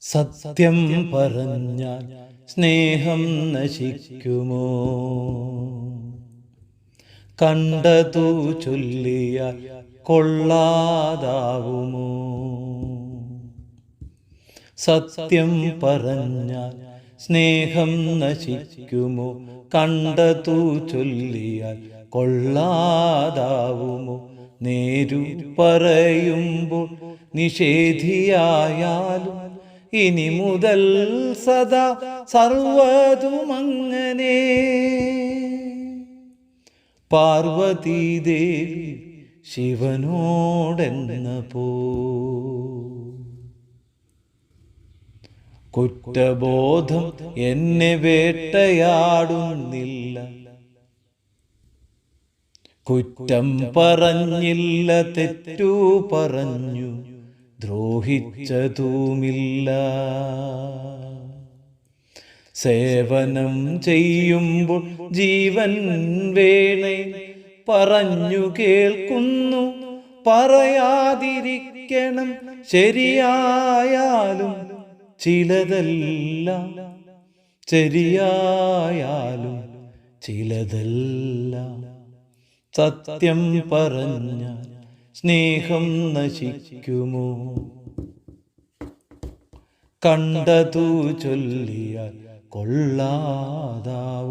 സത്യം പറഞ്ഞാൽ സ്നേഹം നശിക്കുമോ? കണ്ടതു ചൊല്ലിയ കൊള്ളാതാവുമോ? സത്യം പറഞ്ഞാൽ സ്നേഹം നശിക്കുമോ? കണ്ടതു ചൊല്ലിയാൽ കൊള്ളാതാവുമോ? നേരു പറയുമ്പോൾ നിഷേധിയായാലും ഇനി മുതൽ സദാ സർവതുമങ്ങനെ പാർവതീദേവി ശിവനോടെന്ന പോ. കുറ്റബോധം എന്നെ വേട്ടയാടുന്നില്ല. കുറ്റം പറഞ്ഞില്ല തെറ്റു പറഞ്ഞു. ദ്രോഹിച്ചതുമില്ല. സേവനം ചെയ്യുമ്പോൾ ജീവൻ വേണേ. പറഞ്ഞു കേൾക്കുന്നു പറയാതിരിക്കണം. ശരിയായാലും ചിലതല്ല. ശരിയായാലും ചിലതല്ല. സത്യം പറഞ്ഞ സ്നേഹം നശിക്കുമോ? കണ്ടതു ചൊല്ലിയാൽ കൊള്ളാതാവുമോ